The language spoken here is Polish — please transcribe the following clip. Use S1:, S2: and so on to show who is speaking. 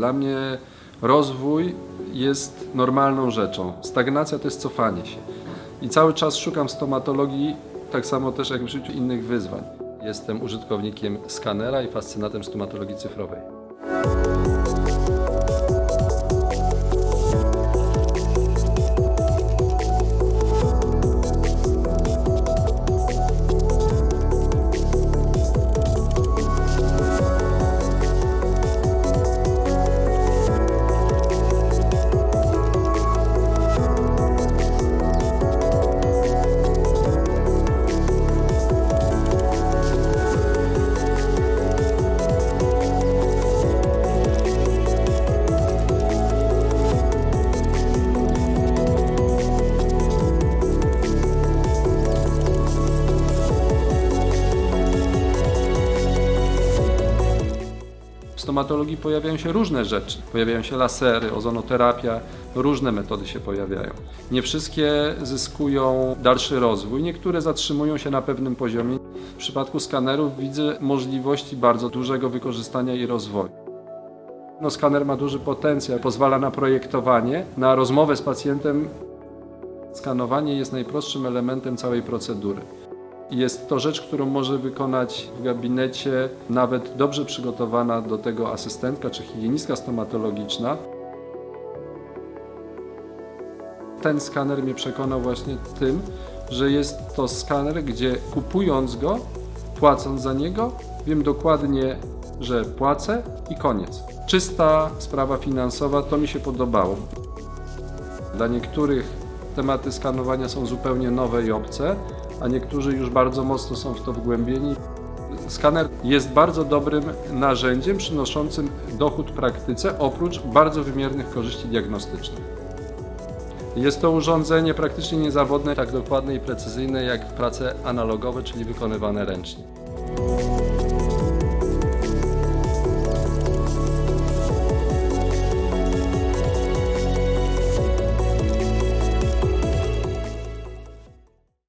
S1: Dla mnie rozwój jest normalną rzeczą. Stagnacja to jest cofanie się. I cały czas szukam stomatologii, tak samo też jak w życiu, innych wyzwań. Jestem użytkownikiem skanera i fascynatem stomatologii cyfrowej. W stomatologii pojawiają się różne rzeczy. Pojawiają się lasery, ozonoterapia, różne metody się pojawiają. Nie wszystkie zyskują dalszy rozwój, niektóre zatrzymują się na pewnym poziomie. W przypadku skanerów widzę możliwości bardzo dużego wykorzystania i rozwoju. No, skaner ma duży potencjał, pozwala na projektowanie, na rozmowę z pacjentem. Skanowanie jest najprostszym elementem całej procedury. Jest to rzecz, którą może wykonać w gabinecie nawet dobrze przygotowana do tego asystentka czy higienistka stomatologiczna. Ten skaner mnie przekonał właśnie tym, że jest to skaner, gdzie kupując go, płacąc za niego, wiem dokładnie, że płacę i koniec. Czysta sprawa finansowa to mi się podobało. Dla niektórych tematy skanowania są zupełnie nowe i obce, a niektórzy już bardzo mocno są w to wgłębieni. Skaner jest bardzo dobrym narzędziem przynoszącym dochód praktyce, oprócz bardzo wymiernych korzyści diagnostycznych. Jest to urządzenie praktycznie niezawodne, tak dokładne i precyzyjne jak prace analogowe, czyli wykonywane ręcznie.